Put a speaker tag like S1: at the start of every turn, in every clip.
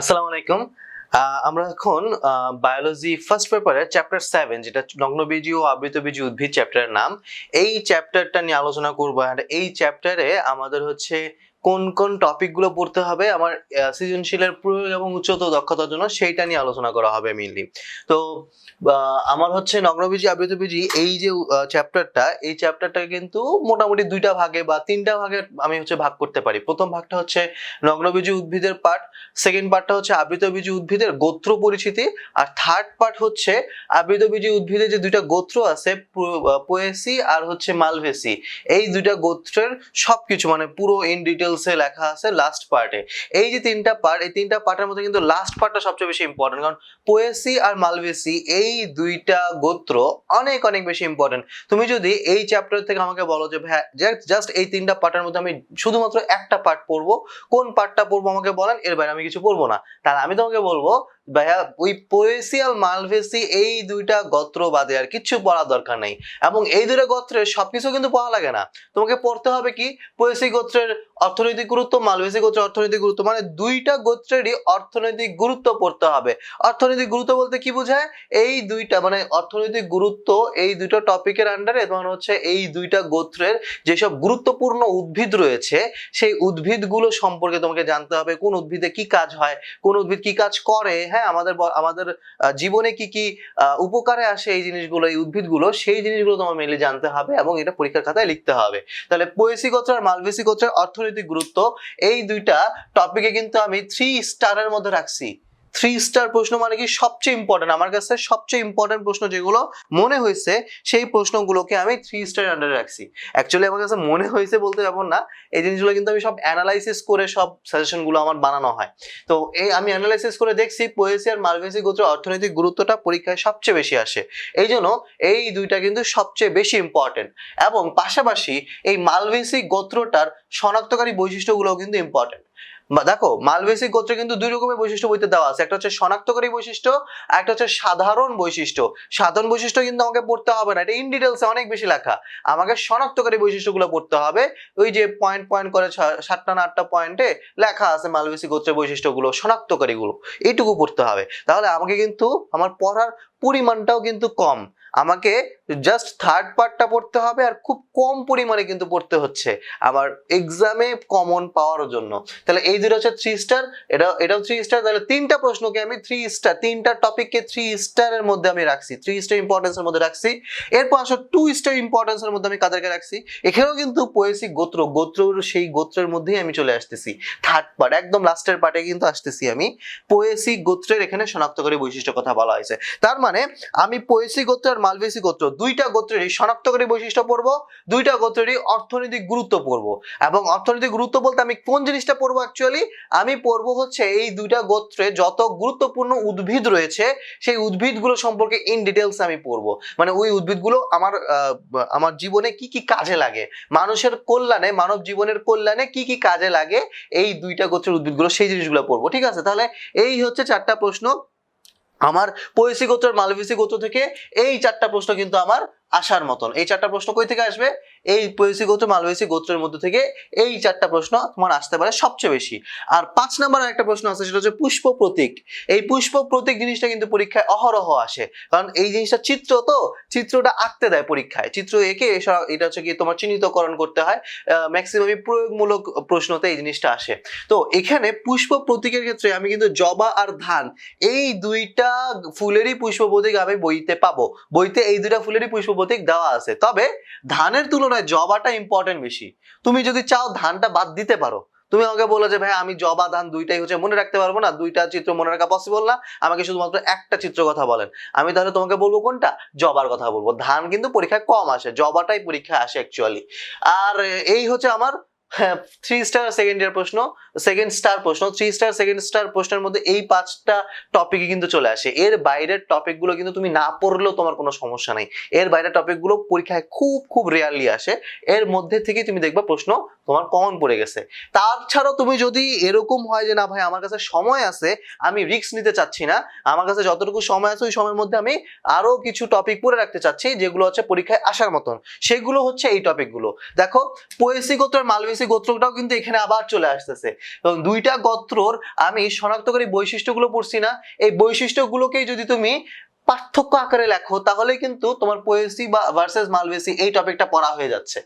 S1: আসসালামু আলাইকুম। আমরা এখন বায়োলজি ফার্স্ট পেপারে চ্যাপ্টার সেভেন যেটা নগ্নবীজি ও আবৃতবীজি উদ্ভিদ চ্যাপ্টারের নাম, এই চ্যাপ্টারটা নিয়ে আলোচনা করব। আর এই চ্যাপ্টারে আমাদের হচ্ছে কোন কোন টপিকগুলো পড়তে হবে, আমার সৃজনশীলের প্রয়োগ এবং উচ্চতর দক্ষতার জন্য সেইটা নিয়ে আলোচনা করা হবে মেইনলি তো আমার হচ্ছে নগ্নবীজি, আবৃতবীজি এই যে চ্যাপ্টারটা এই চ্যাপ্টারটা কিন্তু মোটামুটি দুইটা ভাগে বা তিনটা ভাগে আমি হচ্ছে ভাগ করতে পারি। প্রথম ভাগটা হচ্ছে নগ্নবীজি উদ্ভিদের পার্ট সেকেন্ড পার্টটা হচ্ছে আবৃতবীজি উদ্ভিদের গোত্র পরিচিতি, আর থার্ড পার্ট হচ্ছে আবৃতবীজি উদ্ভিদের যে দুইটা গোত্র আছে পোয়েসি আর হচ্ছে মালভেসি। এই দুইটা গোত্রের সবকিছু মানে পুরো ইন ডিটেলসে লেখা আছে লাস্ট পার্টে এই যে তিনটা পার্ট এই তিনটা পার্টের মধ্যে কিন্তু লাস্ট পার্টটা সবচেয়ে বেশি ইম্পর্টেন্ট কারণ পোয়েসি আর মালভেসি এই দুইটা গোত্র অনেক অনেক বেশি ইম্পর্টেন্ট তুমি যদি এই চ্যাপ্টার থেকে আমাকে বলো যে ভাই জাস্ট এই তিনটা পার্টের মধ্যে আমি শুধুমাত্র একটা পার্ট পড়ব, কোন পার্টটা পড়ব আমাকে বলেন, এর বাইরে আমি কিছু পড়ব না। তাহলে আমি তোমাকে বলব ভাইয়া, ওই পোয়েসি আর মালভেসি এই দুইটা গোত্র বাদে আর কিচ্ছু পড়া দরকার নেই। এবং এই দুইটা গোত্রের সবকিছু কিন্তু পড়া লাগে না। তোমাকে পড়তে হবে কি? পোয়েসি গোত্রের অর্থনৈতিক গুরুত্ব মালভেসি গোত্রের অর্থনৈতিক গুরুত্ব মানে দুইটা গোত্রেরই অর্থনৈতিক গুরুত্ব পড়তে হবে। অর্থনৈতিক গুরুত্ব বলতে কি বোঝায়? এই দুইটা মানে অর্থনৈতিক গুরুত্ব এই দুইটা টপিকের আন্ডারে তোমার হচ্ছে এই দুইটা গোত্রের যেসব গুরুত্বপূর্ণ উদ্ভিদ রয়েছে, সেই উদ্ভিদগুলো সম্পর্কে তোমাকে জানতে হবে। কোন উদ্ভিদে কি কাজ হয়? কোন উদ্ভিদ কি কাজ করে? হ্যাঁ? আমাদের আমাদের জীবনে কি কি উপকারে আসে এই জিনিসগুলো, এই উদ্ভিদগুলো, সেই জিনিসগুলো তোমার মেনলি জানতে হবে এবং এটা পরীক্ষার খাতায় লিখতে হবে। তাহলে পোয়েসি গোত্র আর মালবেসি গোত্রের অর্থনৈতিক গুরুত্ব, এই দুইটা টপিকে কিন্তু আমি থ্রি স্টারের মধ্যে রাখছি। থ্রি স্টার প্রশ্ন মানে কি সবচেয়ে ইম্পর্টেন্ট আমার কাছে সবচেয়ে ইম্পর্টেন্ট প্রশ্ন যেগুলো মনে হয়েছে, সেই প্রশ্নগুলোকে আমি থ্রি স্টার আন্ডারে রাখছি। অ্যাকচুয়ালি আমার কাছে মনে হয়েছে বলতে যাব না, এই জিনিসগুলো কিন্তু আমি সব অ্যানালাইসিস করে সব সাজেশনগুলো আমার বানানো হয়। তো এই আমি অ্যানালাইসিস করে দেখছি পোয়েসি আর মালভেসি গোত্র অর্থনৈতিক গুরুত্বটা পরীক্ষায় সবচেয়ে বেশি আসে। এই জন্য এই দুইটা কিন্তু সবচেয়ে বেশি ইম্পর্টেন্ট এবং পাশাপাশি এই মালভেসি গোত্রটার শনাক্তকারী বৈশিষ্ট্যগুলোও কিন্তু ইম্পর্টেন্ট দেখো মালভেসি গোত্রে কিন্তু দুই রকমের বৈশিষ্ট্য বইতে দেওয়া আছে। একটা হচ্ছে শনাক্তকারী বৈশিষ্ট্য একটা হচ্ছে সাধারণ বৈশিষ্ট্য। সাধারণ বৈশিষ্ট্য কিন্তু আমাকে পড়তে হবে না, এটা ইন ডিটেলসে অনেক বেশি লেখা। আমাকে শনাক্তকারী বৈশিষ্ট্যগুলো পড়তে হবে। ওই যে পয়েন্ট পয়েন্ট করে সাতটা না আটটা পয়েন্টে লেখা আছে মালবেসি গোত্রের বৈশিষ্ট্যগুলো, শনাক্তকারীগুলো। এইটুকু পড়তে হবে। তাহলে আমাকে কিন্তু আমার পড়ার পরিমাণটাও কিন্তু কম। আমাকে জাস্ট থার্ড পার্টটা পড়তে হবে আর খুব কম পরিমাণে কিন্তু পড়তে হচ্ছে আমার এক্সামে কমন পাওয়ার জন্য। তাহলে এই দুটো হচ্ছে থ্রি স্টার এটা এটাও থ্রি স্টার তাহলে তিনটা প্রশ্নকে আমি থ্রি স্টার তিনটা টপিককে থ্রি স্টারের মধ্যে আমি রাখছি থ্রি স্টার ইম্পর্টেন্সের মধ্যে রাখছি। এরপর আসলে টু স্টার ইম্পর্টেন্সের মধ্যে আমি কাদেরকে রাখছি? এখানেও কিন্তু পোয়েসি গোত্র গোত্র সেই গোত্রের মধ্যেই আমি চলে আসতেছি। থার্ড পার্ট একদম লাস্টের পার্টে কিন্তু আসতেছি আমি। পোয়েসি গোত্রের এখানে শনাক্তকারী বৈশিষ্ট্য কথা বলা হয়েছে। তার মানে আমি পোয়েসি গোত্র মালভেসি গোত্র। দুইটা গোত্রেরই শনাক্তকারী বৈশিষ্ট্য পড়ব, দুইটা গোত্রেরই অর্থনৈতিক গুরুত্ব পড়ব। এবং অর্থনৈতিক গুরুত্ব বলতে আমি কোন জিনিসটা পড়ব অ্যাকচুয়ালি আমি পড়ব হচ্ছে এই দুইটা গোত্রে যত গুরুত্বপূর্ণ উদ্ভিদ রয়েছে, সেই উদ্ভিদগুলো সম্পর্কে ইন ডিটেলস আমি পড়ব। মানে ওই উদ্ভিদগুলো আমার আমার জীবনে কি কি কাজে লাগে? মানুষের কল্যাণে, মানব জীবনের কল্যাণে কি কি কাজে লাগে? এই দুইটা গোত্রের উদ্ভিদগুলো, সেই জিনিসগুলো পড়ব। ঠিক আছে? তাহলে এই হচ্ছে চারটা প্রশ্ন। আমার পয়সি গোত্রের মালভেসি গোত্র থেকে এই চারটা প্রশ্ন কিন্তু আমার আসার মতন। এই চারটা প্রশ্ন কই থেকে আসবে? এই পয়সি গোত্র মালভেসি গোত্রের মধ্যে থেকে এই চারটা প্রশ্ন তোমার আসতে পারে সবচেয়ে বেশি। আর পাঁচ নাম্বার একটা প্রশ্ন আছে, সেটা হচ্ছে পুষ্প প্রতীক। এই পুষ্প প্রতীক জিনিসটা কিন্তু পরীক্ষায় অহরহ আসে। কারণ এই জিনিসটা চিত্র তো, চিত্রটা আঁকতে দেয় পরীক্ষায়। চিত্র এঁকে এটা হচ্ছে কি তোমার চিহ্নিতকরণ করতে হয় ম্যাক্সিমামই প্রয়োগমূলক প্রশ্নতে এই জিনিসটা আসে। তো এখানে পুষ্প প্রতীকের ক্ষেত্রে আমি কিন্তু জবা আর ধান, এই দুইটা ফুলেরই পুষ্প প্রতীক আমি বইতে পাবো। বইতে এই দুইটা ফুলেরই পুষ্প প্রতীক দেওয়া আছে। তবে ধানের তুলনায় জবাটা ইম্পর্টেন্ট বেশি। তুমি যদি চাও ধানটা বাদ দিতে পারো। তুমি আমাকে বলো যে, ভাই, আমি জবা ধান দুইটাই হচ্ছে মনে রাখতে পারব না। দুইটা চিত্র মনে রাখা পসিবল না। আমাকে শুধুমাত্র একটা চিত্র কথা বলেন। আমি তাহলে তোমাকে বলব কোনটা? জবার কথা বলব। ধান কিন্তু পরীক্ষায় কম আসে। জবাটাই পরীক্ষায় আসে অ্যাকচুয়ালি আর এই হচ্ছে আমার থ্রি স্টার সেকেন্ড ইয়ার প্রশ্ন সেকেন্ড স্টার প্রশ্ন থ্রি স্টার সেকেন্ড স্টার প্রশ্নের মধ্যে এই পাঁচটা টপিকই কিন্তু চলে আসে। এর বাইরের টপিকগুলো কিন্তু তুমি না পড়লেও তোমার কোনো সমস্যা নেই। এর বাইরের টপিকগুলো পরীক্ষায় খুব খুব রেয়ারলি আসে। এর মধ্যে থেকে তুমি দেখবা প্রশ্ন তোমার কমন পড়ে গেছে। তাছাড়াও তুমি যদি এরকম হয় যে, না ভাই, আমার কাছে সময় আছে, আমি রিস্ক নিতে চাচ্ছি না, আমার কাছে যতটুকু সময় আছে, ওই সময়ের মধ্যে আমি আরও কিছু টপিক পড়ে রাখতে চাচ্ছি, যেগুলো হচ্ছে পরীক্ষায় আসার মতন। সেগুলো হচ্ছে এই টপিকগুলো দেখো পোয়েসি গোত্র আর মালবেসি গোত্রটাও কিন্তু এখানে আবার চলে আসতেছে। এবং দুইটা গোত্রর আমি শনাক্তকারী বৈশিষ্ট্যগুলো পড়ছি না। এই বৈশিষ্ট্যগুলোকেই যদি তুমি পার্থক্য আকারে লেখো, তাহলে কিন্তু তোমার পোয়েসি বা ভার্সেস মালবেসি এই টপিকটা পড়া হয়ে যাচ্ছে।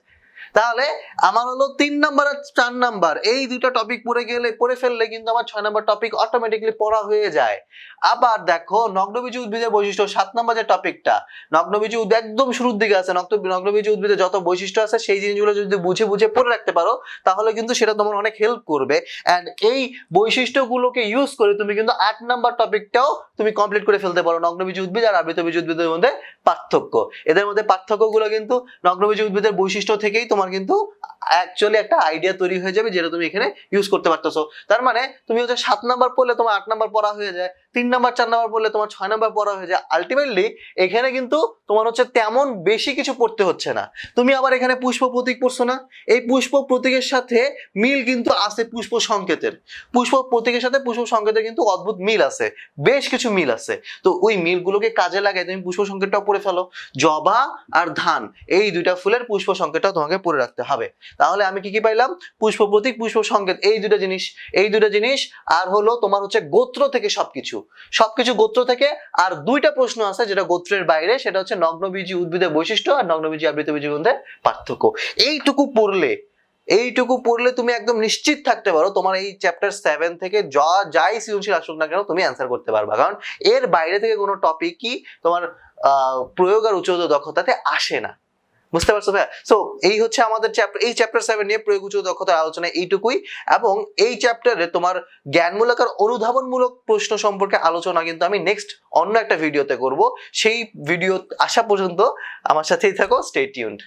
S1: তাহলে আমার হলো তিন নাম্বার আর চার নাম্বার এই দুটো টপিক পড়ে গেলে, পড়ে ফেললে কিন্তু আমার ছয় নাম্বার টপিক অটোমেটিকলি পড়া হয়ে যায়। আবার দেখো, নগ্নবীজ উদ্ভিদের বৈশিষ্ট্য, সাত নাম্বার যে টপিকটা নগ্নবীজ উদ্ভিদ একদম শুরুর দিকে আছে, নগ্ন- নগ্নবীজ উদ্ভিদের যত বৈশিষ্ট্য আছে, সেই জিনিসগুলো যদি বুঝে বুঝে পড়ে রাখতে পারো, তাহলে কিন্তু সেটা তোমার অনেক হেল্প করবে। অ্যান্ড এই বৈশিষ্ট্যগুলোকে ইউজ করে তুমি কিন্তু আট নাম্বার টপিকটাও তুমি কমপ্লিট করে ফেলতে পারো, নগ্নবীজ উদ্ভিদ আর আবৃতবীজ উদ্ভিদের মধ্যে পার্থক্য। এদের মধ্যে পার্থক্যগুলো কিন্তু নগ্নবীজ উদ্ভিদের বৈশিষ্ট্য থেকেই তোমার কিন্তু অ্যাকচুয়ালি একটা আইডিয়া তৈরি হয়ে যাবে যেটা তুমি এখানে ইউজ করতে পারতেছো। তার মানে তুমি হচ্ছে সাত নাম্বার পড়লে তোমার আট নাম্বার পড়া হয়ে যায়। তিন নাম্বার, চার নাম্বার পড়লে তোমার ছয় নাম্বার পড়া হয়ে যায়। আলটিমেটলি এখানে কিন্তু তোমার হচ্ছে তেমন বেশি কিছু পড়তে হচ্ছে না। তুমি আবার এখানে পুষ্প প্রতীক পড়ছো না? এই পুষ্প প্রতীকের সাথে মিল কিন্তু আছে পুষ্প সংকেতের। পুষ্প প্রতীকের সাথে পুষ্প সংকেতের কিন্তু অদ্ভুত মিল আছে। বেশ কিছু মিল আছে। তো ওই মিলগুলোকে কাজে লাগাই তুমি পুষ্প সংকেতটাও পড়ে ফেলো। জবা আর ধান, এই দুইটা ফুলের পুষ্প সংকেতটাও তোমাকে পড়ে রাখতে হবে। তাহলে আমি কি কি পাইলাম? পুষ্প প্রতীক, পুষ্প সংকেত, এই দুটো জিনিস, এই দুটো জিনিস, আর হলো তোমার হচ্ছে গোত্র থেকে সবকিছু। সবকিছু গোত্র থেকে আর দুইটা প্রশ্ন আছে যেটা গোত্রের বাইরে, সেটা হচ্ছে নগ্নবীজি উদ্ভিদের বৈশিষ্ট্য আর নগ্নবীজি আবৃতবীজি মধ্যে পার্থক্য। এইটুকু পড়লে এইটুকু পড়লে তুমি একদম নিশ্চিত থাকতে পারো তোমার এই চ্যাপ্টার সেভেন থেকে যা, যাই সৃজনশীল আসুক না কেন তুমি অ্যান্সার করতে পারবা। কারণ এর বাইরে থেকে কোনো টপিকই তোমার প্রয়োগ আর উচ্চত দক্ষতাতে আসে না। বুঝতে পারছ ভাইয়া? সো এই হচ্ছে আমাদের চ্যাপ্টার এই চ্যাপ্টার সেভেন নিয়ে প্রয়োগ উচ্চ দক্ষতার আলোচনা এইটুকুই। এবং এই চ্যাপ্টারে তোমার জ্ঞানমূলক আর অনুধাবনমূলক প্রশ্ন সম্পর্কে আলোচনা কিন্তু আমি নেক্সট অন্য একটা ভিডিওতে করব। সেই ভিডিও আসা পর্যন্ত আমার সাথেই থাকো স্টে টিউনড